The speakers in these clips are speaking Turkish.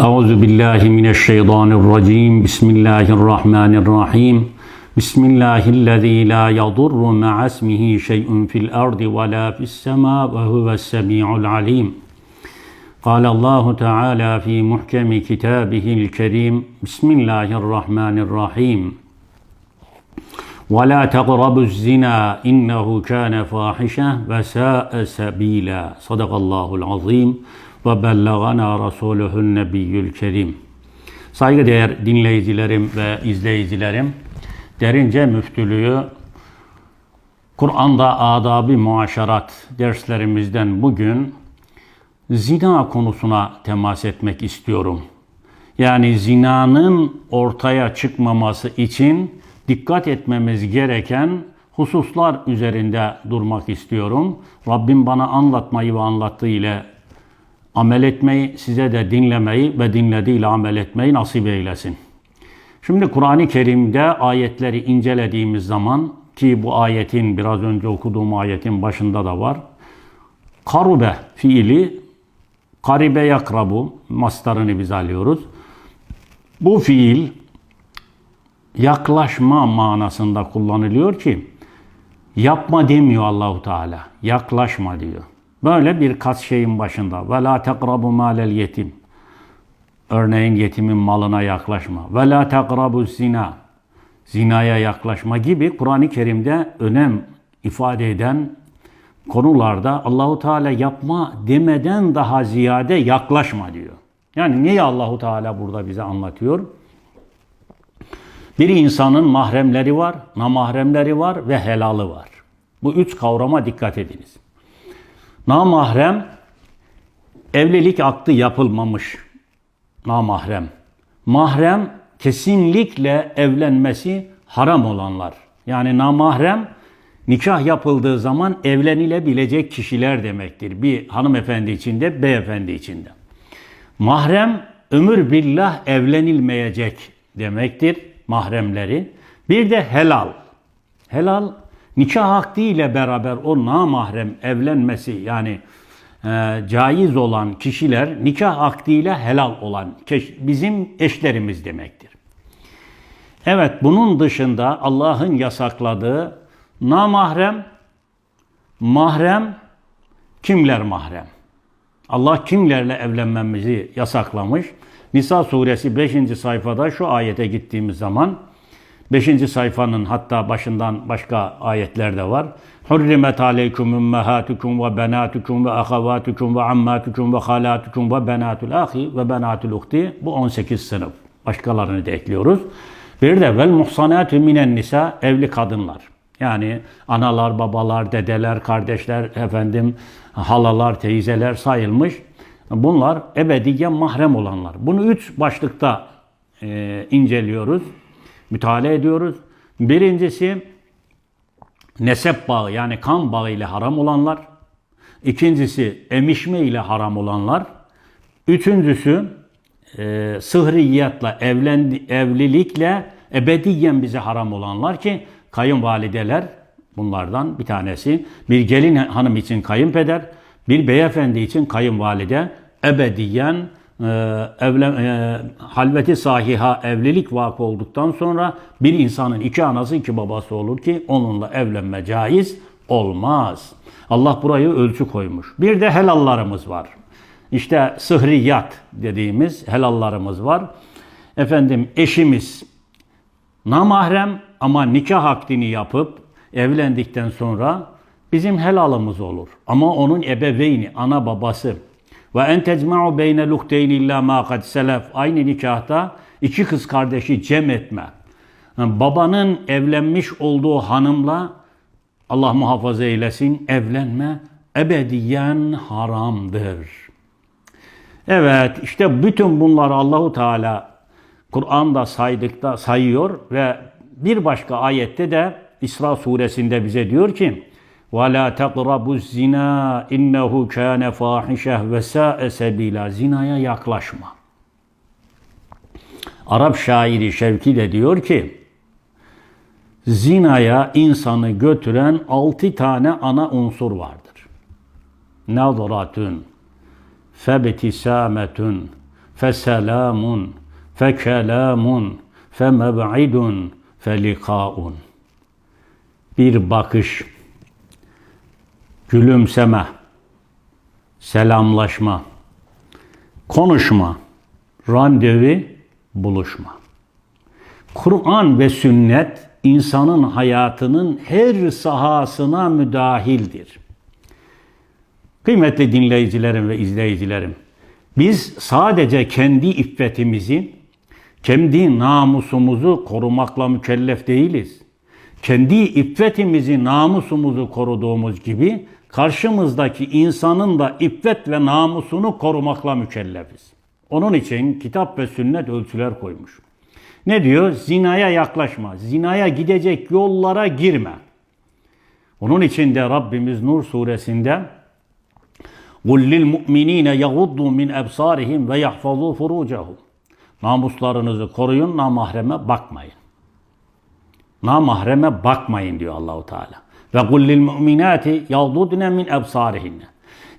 أعوذ بالله من الشيطان الرجيم. بسم الله الرحمن الرحيم. بسم الله الذي لا يضر مع اسمه شيء في الأرض ولا في السماء وهو السميع العليم. قال الله تعالى في محكم كتابه الكريم. بسم الله الرحمن الرحيم. ولا تقربوا الزنا إنه كان فاحشة وساء سبيلا. صدق الله العظيم. ve bellagana rasuluhun nebiyyül kerim. Saygıdeğer dinleyicilerim ve izleyicilerim, derince müftülüğü Kur'an'da adabı muaşerat derslerimizden bugün zina konusuna temas etmek istiyorum. Yani zinanın ortaya çıkmaması için dikkat etmemiz gereken hususlar üzerinde durmak istiyorum. Rabbim bana anlatmayı ve anlattığı ile amel etmeyi, size de dinlemeyi ve dinlediğiyle amel etmeyi nasip eylesin. Şimdi Kur'an-ı Kerim'de ayetleri incelediğimiz zaman ki bu ayetin biraz önce okuduğum ayetin başında da var. Karube fiili karibe yakrabu mastarını biz alıyoruz. Bu fiil yaklaşma manasında kullanılıyor ki yapma demiyor Allahu Teala. Yaklaşma diyor. Böyle birkaç şeyin başında. Ve la tekrabu malel yetim. Örneğin yetimin malına yaklaşma. Ve la tekrabu zina. Zinaya yaklaşma gibi Kur'an-ı Kerim'de önem ifade eden konularda Allahu Teala yapma demeden daha ziyade yaklaşma diyor. Yani neyi Allahu Teala burada bize anlatıyor? Bir insanın mahremleri var, namahremleri var ve helalı var. Bu üç kavrama dikkat ediniz. Namahrem, evlilik akdı yapılmamış namahrem. Mahrem, kesinlikle evlenmesi haram olanlar. Yani namahrem, nikah yapıldığı zaman evlenilebilecek kişiler demektir. Bir hanımefendi içinde, beyefendi içinde. Mahrem, ömür billah evlenilmeyecek demektir mahremleri. Bir de helal. Helal nikah akdi ile beraber o namahrem evlenmesi yani e, caiz olan kişiler nikah akdiyle helal olan bizim eşlerimiz demektir. Evet bunun dışında Allah'ın yasakladığı namahrem, mahrem, kimler mahrem? Allah kimlerle evlenmemizi yasaklamış? Nisa suresi 5. sayfada şu ayete gittiğimiz zaman 5. sayfanın hatta başından başka ayetler de var. Hurrimet aleykum ümmehatukum ve benatukum ve ahavatukum ve ammatukum ve halatukum ve benatul ahi ve benatul uhti. Bu 18 sınıf. Başkalarını da ekliyoruz. Bir de vel muhsanatü minen nisa evli kadınlar. Yani analar, babalar, dedeler, kardeşler, efendim, halalar, teyzeler sayılmış. Bunlar ebediyen mahrem olanlar. Bunu üç başlıkta e, inceliyoruz müteala ediyoruz. Birincisi nesep bağı yani kan bağı ile haram olanlar. İkincisi emişme ile haram olanlar. Üçüncüsü e, sıhriyatla evlendi, evlilikle ebediyen bize haram olanlar ki kayınvalideler bunlardan bir tanesi. Bir gelin hanım için kayınpeder, bir beyefendi için kayınvalide ebediyen e, evlen, e, halveti sahiha evlilik vakı olduktan sonra bir insanın iki anası iki babası olur ki onunla evlenme caiz olmaz. Allah burayı ölçü koymuş. Bir de helallarımız var. İşte sıhriyat dediğimiz helallarımız var. Efendim eşimiz namahrem ama nikah akdini yapıp evlendikten sonra bizim helalımız olur. Ama onun ebeveyni, ana babası, ve en tecma'u beyne luhteyn illa ma kad selef. Aynı nikahta iki kız kardeşi cem etme. Yani babanın evlenmiş olduğu hanımla Allah muhafaza eylesin evlenme ebediyen haramdır. Evet işte bütün bunları Allahu Teala Kur'an'da saydıkta sayıyor ve bir başka ayette de İsra suresinde bize diyor ki وَلَا تَقْرَبُوا الزِّنَا اِنَّهُ كَانَ فَاحِشَهْ وَسَاءَ سَب۪يلًا Zinaya yaklaşma. Arap şairi Şevki de diyor ki, zinaya insanı götüren altı tane ana unsur vardır. Nazratun, febtisametun, feselamun fekelamun femeb'idun felikaun. Bir bakış, gülümseme, selamlaşma, konuşma, randevu, buluşma. Kur'an ve sünnet insanın hayatının her sahasına müdahildir. Kıymetli dinleyicilerim ve izleyicilerim, biz sadece kendi iffetimizi, kendi namusumuzu korumakla mükellef değiliz Kendi iffetimizi, namusumuzu koruduğumuz gibi karşımızdaki insanın da iffet ve namusunu korumakla mükellefiz. Onun için kitap ve sünnet ölçüler koymuş. Ne diyor? Zinaya yaklaşma. Zinaya gidecek yollara girme. Onun için de Rabbimiz Nur suresinde قُلْ لِلْمُؤْمِنِينَ يَغُضُّوا مِنْ أَبْصَارِهِمْ وَيَحْفَظُوا فُرُوجَهُمْ Namuslarınızı koruyun, namahreme bakmayın. Namahreme bakmayın diyor Allahu Teala. Ve kul lil mu'minati yağdudne min ebsarihinne.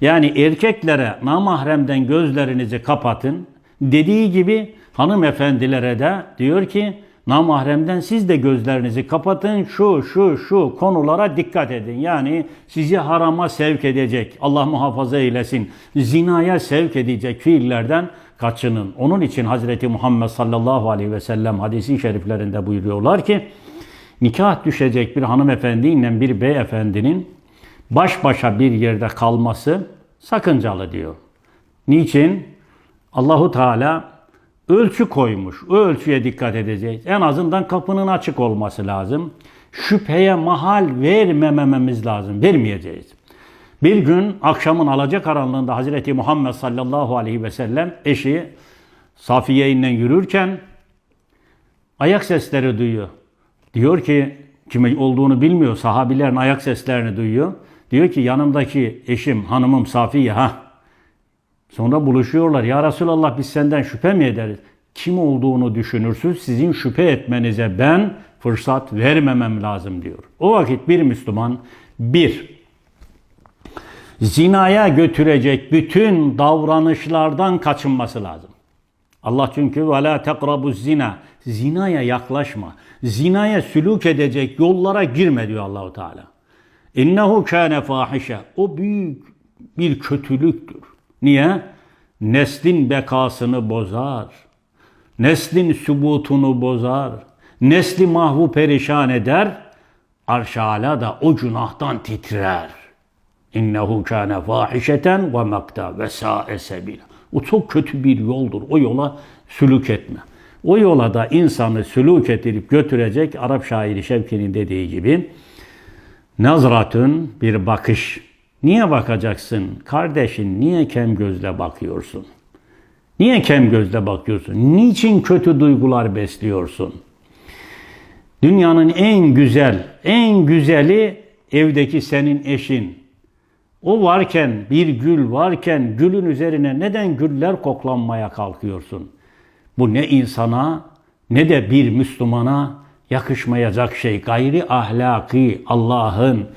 Yani erkeklere namahremden gözlerinizi kapatın. Dediği gibi hanımefendilere de diyor ki namahremden siz de gözlerinizi kapatın. Şu şu şu konulara dikkat edin. Yani sizi harama sevk edecek. Allah muhafaza eylesin. Zinaya sevk edecek fiillerden kaçının. Onun için Hazreti Muhammed sallallahu aleyhi ve sellem hadisi şeriflerinde buyuruyorlar ki nikah düşecek bir hanımefendiyle bir beyefendinin baş başa bir yerde kalması sakıncalı diyor. Niçin? Allahu Teala ölçü koymuş. O ölçüye dikkat edeceğiz. En azından kapının açık olması lazım. Şüpheye mahal vermememiz lazım. Vermeyeceğiz. Bir gün akşamın alacakaranlığında Hazreti Muhammed sallallahu aleyhi ve sellem eşi Safiye ile yürürken ayak sesleri duyuyor. Diyor ki kime olduğunu bilmiyor. Sahabilerin ayak seslerini duyuyor. Diyor ki yanımdaki eşim, hanımım Safiye ha. Sonra buluşuyorlar. Ya Resulallah biz senden şüphe mi ederiz? Kim olduğunu düşünürsünüz. Sizin şüphe etmenize ben fırsat vermemem lazım diyor. O vakit bir Müslüman bir zinaya götürecek bütün davranışlardan kaçınması lazım. Allah çünkü ve la tekrabu zina. Zinaya yaklaşma. Zinaya sülük edecek yollara girme diyor Allahu Teala. İnnehu kâne fahişe. O büyük bir kötülüktür. Niye? Neslin bekasını bozar. Neslin sübutunu bozar. Nesli mahvu perişan eder. Arş-ı Ala da o günahtan titrer. İnnehu kâne fahişeten ve makta ve sâe. O çok kötü bir yoldur. O yola sülük etme. O yola da insanı sülük ettirip götürecek Arap şairi Şevki'nin dediği gibi nazratın bir bakış. Niye bakacaksın? Kardeşin niye kem gözle bakıyorsun? Niye kem gözle bakıyorsun? Niçin kötü duygular besliyorsun? Dünyanın en güzel, en güzeli evdeki senin eşin. O varken, bir gül varken gülün üzerine neden güller koklanmaya kalkıyorsun? Bu ne insana ne de bir Müslümana yakışmayacak şey. Gayri ahlaki Allah'ın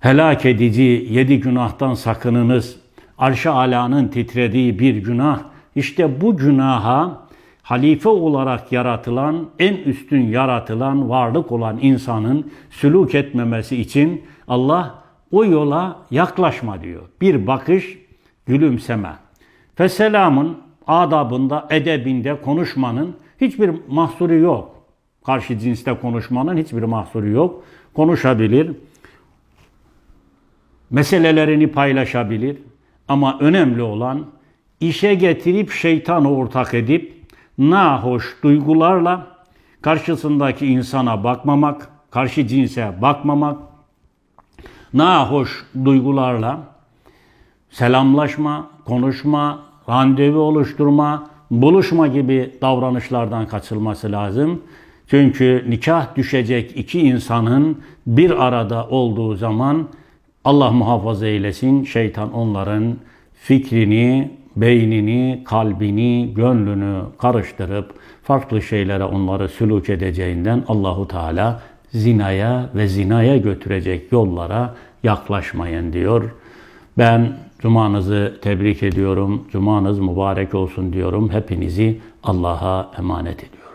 helak edici yedi günahtan sakınınız. Arş-ı alanın titrediği bir günah. İşte bu günaha halife olarak yaratılan, en üstün yaratılan, varlık olan insanın sülük etmemesi için Allah o yola yaklaşma diyor. Bir bakış, gülümseme. Feselamın adabında, edebinde konuşmanın hiçbir mahsuru yok. Karşı cinste konuşmanın hiçbir mahsuru yok. Konuşabilir, meselelerini paylaşabilir. Ama önemli olan işe getirip şeytanı ortak edip nahoş duygularla karşısındaki insana bakmamak, karşı cinse bakmamak, nahoş duygularla selamlaşma, konuşma, randevu oluşturma, buluşma gibi davranışlardan kaçılması lazım. Çünkü nikah düşecek iki insanın bir arada olduğu zaman Allah muhafaza eylesin şeytan onların fikrini, beynini, kalbini, gönlünü karıştırıp farklı şeylere onları sülük edeceğinden Allahu Teala zinaya ve zinaya götürecek yollara yaklaşmayın diyor. Ben cumanızı tebrik ediyorum. Cumanız mübarek olsun diyorum. Hepinizi Allah'a emanet ediyorum.